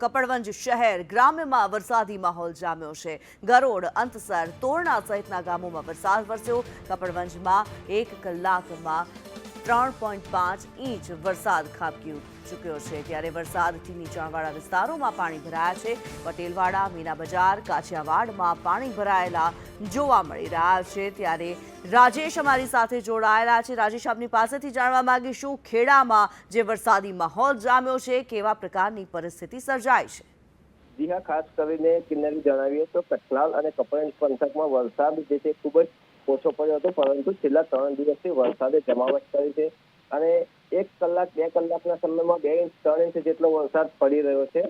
કપડવંજ શહેર ગ્રામ્યમાં વરસાદી માહોલ જામ્યો છે. ગરોડ અંતસર, તોરણા સહિતના ગામોમાં વરસાદ વરસ્યો. કપડવંજમાં એક કલાકમાં ત્રણ પોઈન્ટ પાંચ ઇંચ વરસાદ ખાબકી ચૂક્યો છે. ત્યારે વરસાદથી નીચાણવાળા વિસ્તારોમાં પાણી ભરાયા છે. પટેલવાડા મીના બજાર કાછિયાવાડમાં પાણી ભરાયેલા જોવા મળી રહ્યા છે. ત્યારે રાજેશ અમારી સાથે જોડાયેલા છે. રાજેશ, આપની પાસેથી જાણવા માંગીશું, ખેડામાં જે વરસાદી માહોલ જામ્યો છે, કેવા પ્રકારની પરિસ્થિતિ સર્જાય છે? જી હા, ખાસ કરીને કિન્નરી જણાવીએ તો કઠલાલ અને કપડંજ પંથકમાં વરસાદ જે છે ખૂબ જ ઓછો પડ્યો હતો, પરંતુ છેલ્લા ત્રણ દિવસથી વરસાદે જમાવટ કરી છે અને એક કલાક, બે કલાકના સમયમાં બે ઇંચ, ત્રણ ઇંચ જેટલો વરસાદ પડી રહ્યો છે.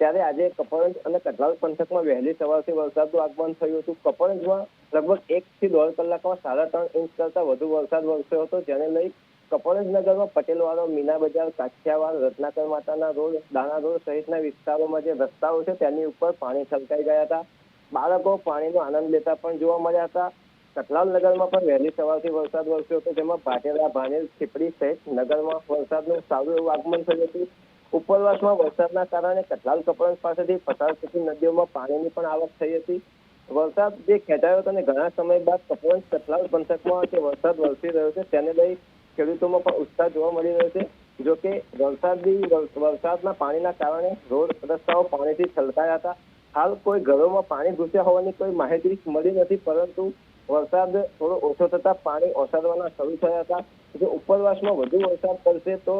ત્યારે આજે કપણજ અને કઠલાલ પંથકમાં વહેલી સવારથી વરસાદનું આગમન થયું હતું. કપણજમાં લગભગ એક થી દોઢ કલાકમાં સાડા ત્રણ ઇંચ કરતા વધુ વરસાદ વરસ્યો હતો, જેને લઈ કપડંજ નગરમાં પટેલવાડો, મીના બજાર, કાઠિયાવાડ, રત્નાકર માતાના રોડ, દાણા રોડ સહિતના વિસ્તારોમાં જે રસ્તાઓ છે, તેની ઉપર પાણી છલકાઈ ગયા હતા. બાળકો પાણીનો આનંદ લેતા પણ જોવા મળ્યા હતા. કટલાલ નગરમાં પણ વહેલી સવારથી વરસાદ વરસ્યો હતો, જેમાં ભાટેરા ભાનેર ખીપડી સહિત નગરમાં વરસાદનું સારું એવું આગમન થયું હતું. ઉપરવાસમાં વરસાદના કારણે કટલાલ કપડંજ પાસેથી પસાર થતી નદીઓમાં પાણીની પણ આવક થઈ હતી. વરસાદ જે ખેંચાયો હતો અને ઘણા સમય બાદ કપડંજ કટલાલ પંથકમાં જે વરસાદ વરસી રહ્યો છે, તેને લઈ ખેડૂતોમાં પણ ઉત્સાહ જોવા મળી રહ્યો છે. જો કે વરસાદી વરસાદના પાણીના કારણે રોડ રસ્તાઓ પાણીથી છલકાયા હતા. હાલ કોઈ ઘરોમાં પાણી ઘૂસ્યા હોવાની કોઈ માહિતી મળી નથી, પરંતુ વરસાદ થોડો ઓછો થતા પાણી ઓસરવાના શરૂ થયા હતા. જો ઉપરવાસમાં વધુ વરસાદ પડશે તો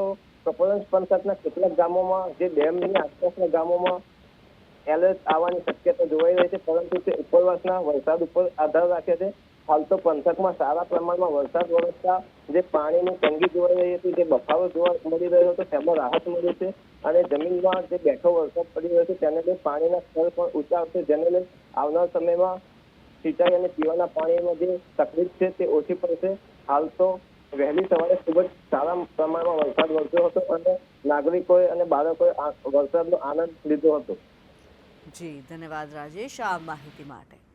કપડંજ પંથકના કેટલાક ગામોમાં, જે ડેમની આસપાસના ગામોમાં એલર્ટ આવવાની શક્યતા જોવાઈ રહી છે, પરંતુ તે ઉપરવાસના વરસાદ ઉપર આધાર રાખે છે. હાલ તો પંથકમાં સારા પ્રમાણમાં વરસાદ વરસતા જે પાણીની તંગી જોવાઈ રહી હતી, જે બફારો જોવા મળી રહ્યો હતો, તેમાં રાહત મળી છે અને જમીનમાં જે બેઠો વરસાદ પડી રહ્યો છે, તેને લઈ પાણીના સ્તર પણ ઊંચા આવશે, જેને લઈ આવનાર સમયમાં સિંચાઈ અને પીવાના પાણીમાં જે તકલીફ છે તે ઓછી પડશે હાલ તો વહેલી સવારે ખૂબ જ સારા પ્રમાણમાં વરસાદ વરસ્યો હતો અને નાગરિકોએ અને બાળકોએ વરસાદનો આનંદ લીધો હતો. જી, ધન્યવાદ રાજેશ આ માહિતી માટે.